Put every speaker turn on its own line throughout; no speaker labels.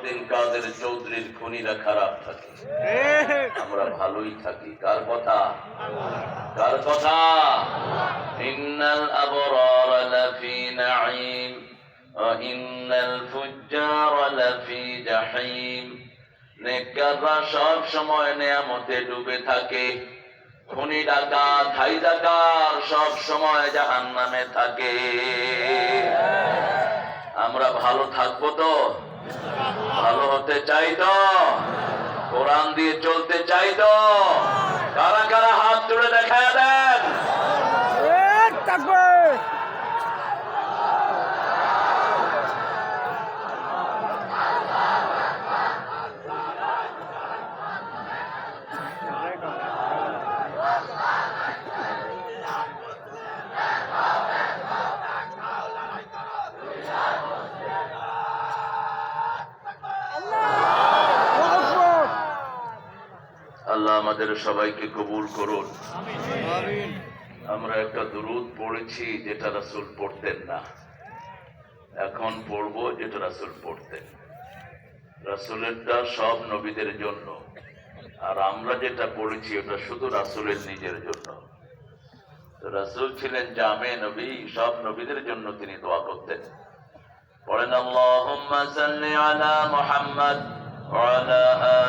সালাউদ্দিন কাদের চৌধুরীর খনিরা খারাপ থাকে। আমরা ভালোই থাকি। কার কথা? কার কথা? ইন্নাল আবরার লাফি নাঈম ইন্নাল ফুজ্জার লাফি জাহিম। নেককাররা সব সময় নিয়ামতে ডুবে থাকে। খুনি ডাকাত হাই ডাকাত সব সময় জাহান্নামে থাকে। আমরা ভালো থাকব তো? ভালো হতে চাই তো। কোরআন দিয়ে চলতে চাই কারা কারা হাত তুলে দেখা দেন? আমাদের সবাইকে কবুল করুন আমরা একটা দুরুদ পড়েছি যেটা রাসূল পড়তেন না এখন পড়বো যেটা রাসূল পড়তেন রাসূলেরটা সব নবীদের জন্য আর আমরা যেটা পড়েছি ওটা শুধু রাসূলের নিজের জন্য তো রাসূল ছিলেন জামে নবী সব নবীদের জন্য তিনি দোয়া করতেন পড়েন আল্লাহুম্মা সাল্লি আলা মুহাম্মদ وعلى آل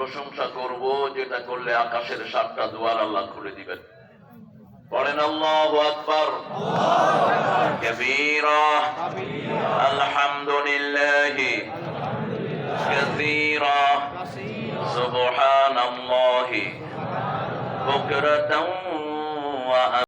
প্রশংসা করব যেটা করলে আকাশের সাতটা দুয়ার আল্লাহ খুলে দিবেন পড়েন আল্লাহু আকবার كبيرا الحمد لله كثيرا سبحان الله بكرة